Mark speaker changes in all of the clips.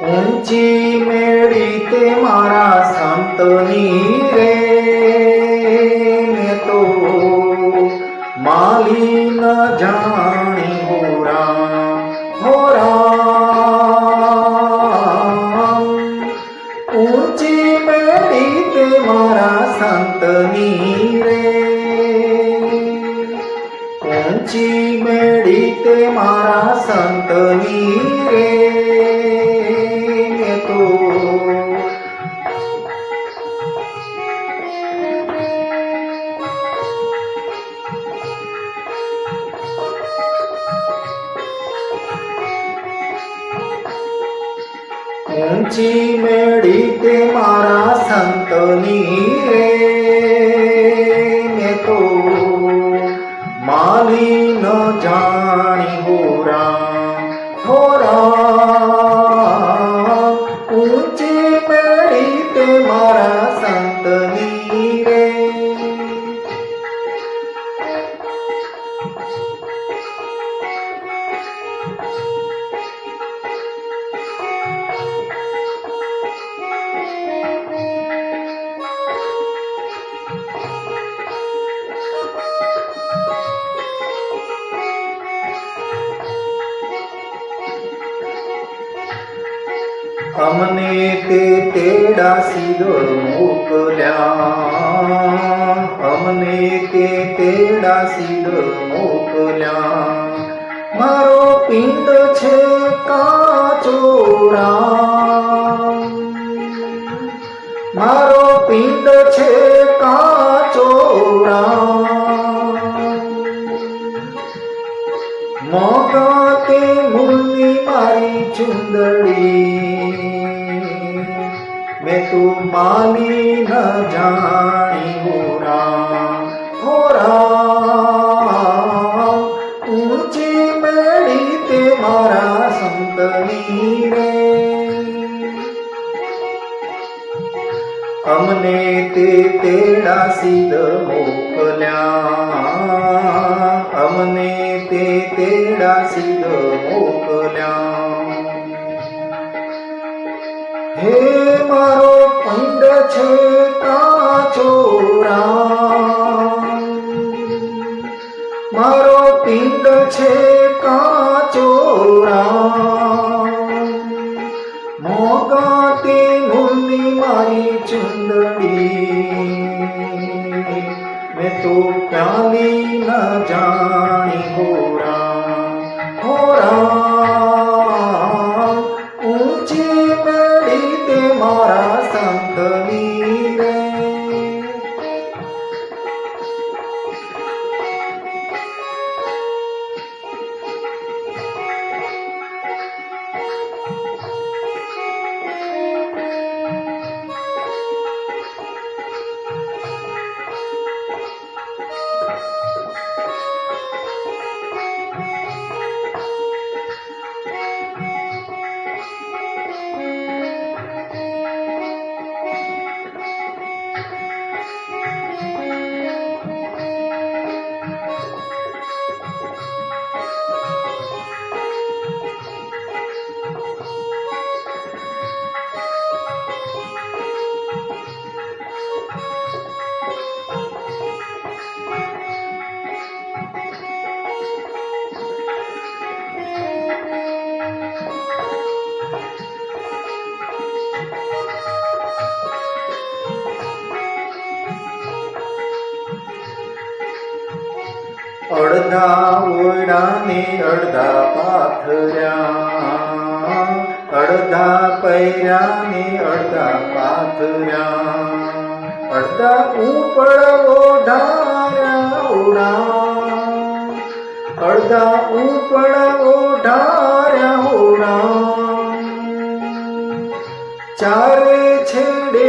Speaker 1: ઊંચી મેળી તે મારા સંતની રે. મેં તો માલી ન જાણી હોરા હોરા ઊંચી મેળી તે મારા સંતની રે. ઊંચી મેળી તે મારા સંતની રે. ઊંચી મેળી તે મારા સંતની રે. મેં તો માલી ન જાણી હોરા હોરા અમને તે તેડા સીધો મોકલ્યા. અમને તે તેડા સીધો મોકલ્યા. મારો પિંડ છે કાચોરા. મારો પિંડ છે કાચોરા. અમને તે તેડા સીધ મોકલ્યા. અમને તે તેડા સીધ મોકલ્યા. હે મારો પંડ છે કાચોરા. મારો પિંડ છે કાચોરા. મોગાતે મૂળની મારી ચુંદડી મેં તો પ્યાલી ન જાણી. અડધા ઓરડા ને અડધા પાથર્યા. અડધા પૈરા ને અડધા પાથર્યા. અડધા ઉપર ઓઢાર્યા ઓડા અડધા ઉપર ઓઢાર્યા ઓડા ચારે છેડે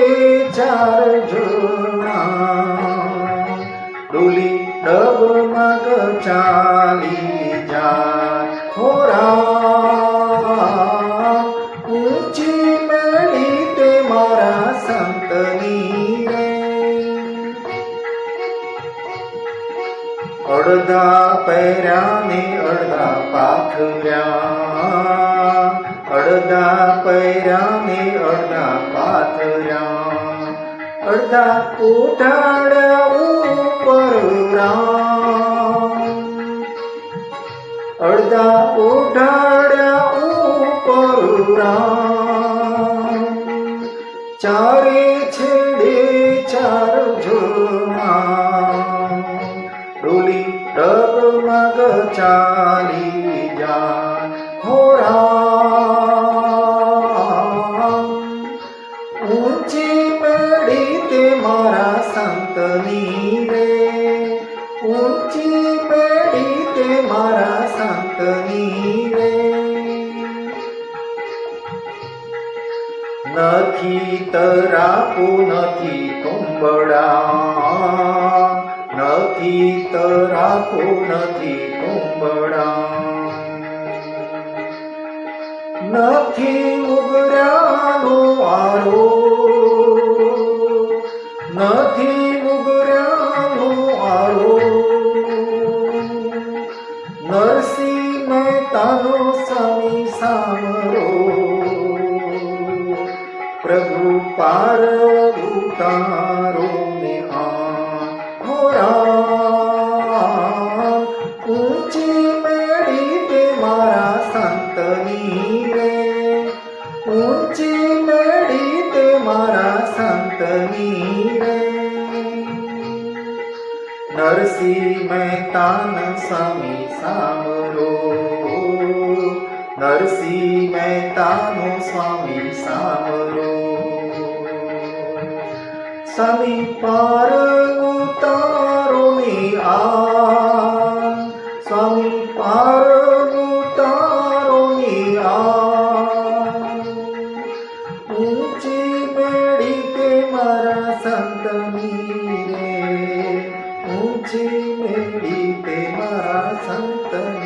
Speaker 1: ચાર જોડા. ડગમગ ચાલી જાય હોરા ઊંચી મેળી તે મારા સંતની રે. અડધા પહેર્યા ને અડધા પાથર્યા. અડધા કર્યા ને અડધા પાથર્યા. અડધા ઉઠાડ્યા ઉપર રામ અડધા ઉઠાડ્યા ઉપર રામ ચારે છેડે ચાર જોણા ડોલી ડગમગ ચાલી નથી તરાપો નથી તુંબડા નથી તરાપો નથી તુંબડા નથી ઉગરાનો આરો નથી ઉગરાનો આરો નરસિંહ મહેતાનો સમી સામરો પ્રભુ પાર ઉતારો ને આ ઊંચી મેળી તે મારા સંતની રે ઊંચી મેળી તે મારા સંતની રે નરસિંહ મહેતાન સ્વામી સામરો નરસિંહ મહેતાનો સ્વામી સામરો. સમી પર ઉતારો ને આ સ્વામી પર ઉતારો ને આ ઊંચી બેડી તે મારા સંતની રે. ઊંચી બેડી તે મારા સંત